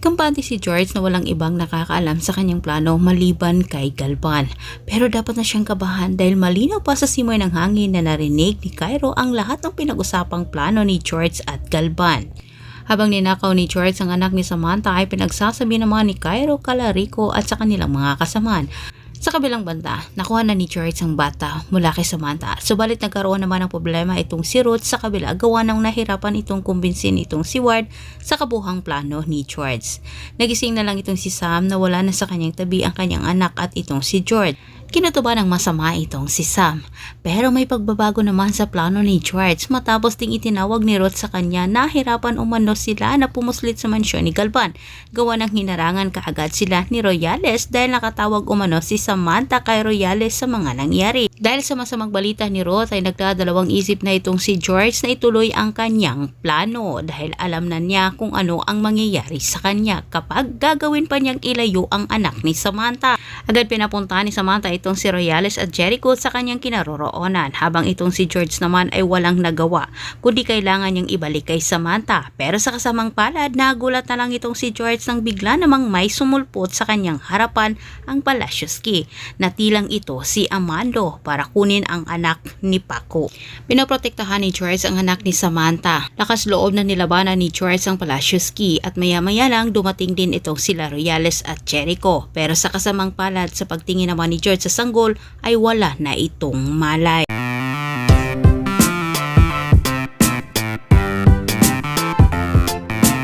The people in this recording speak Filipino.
Importante si George na walang ibang nakakaalam sa kanyang plano maliban kay Galvan. Pero dapat na siyang kabahan dahil malinaw pa sa simoy ng hangin na narinig ni Cairo ang lahat ng pinag-usapang plano ni George at Galvan. Habang ninakaw ni George ang anak ni Samantha ay pinagsasabi naman ni Cairo, Calarico at sa kanilang mga kasamaan. Sa kabilang banda, nakuha na ni George ang bata mula kay Samantha. Subalit nagkaroon naman ng problema itong si Ruth sa kabila gawa ng nahirapan itong kumbinsin itong si Ward sa kabuhang plano ni George. Nagising na lang itong si Sam na wala na sa kanyang tabi ang kanyang anak at itong si George. Kinutuba ng masama itong si Sam. Pero may pagbabago naman sa plano ni George matapos ding itinawag ni Ruth sa kanya na hirapan umano sila na pumuslit sa mansyon ni Galvan. Gawa ng hinarangan kaagad sila ni Royales dahil nakatawag umano si Samantha kay Royales sa mga nangyari. Dahil sa masamang balita ni Ruth ay nagdadalawang isip na itong si George na ituloy ang kanyang plano dahil alam na niya kung ano ang mangyayari sa kanya kapag gagawin pa niyang ilayo ang anak ni Samantha. Agad pinapunta ni Samantha itong si Royales at Jericho sa kanyang kinaroroonan habang itong si George naman ay walang nagawa kundi kailangan niyang ibalik kay Samantha. Pero sa kasamang palad, nagulat na lang itong si George nang bigla namang may sumulpot sa kanyang harapan ang Palacios-Key. Natilang ito si Amando para kunin ang anak ni Paco. Pinoprotektahan ni George ang anak ni Samantha. Lakas loob na nilabanan ni George ang Palacios-Key at maya-maya lang dumating din itong sila Royales at Jericho. Pero sa kasamang palad sa pagtingin naman ni George sa sanggol ay wala na itong malay.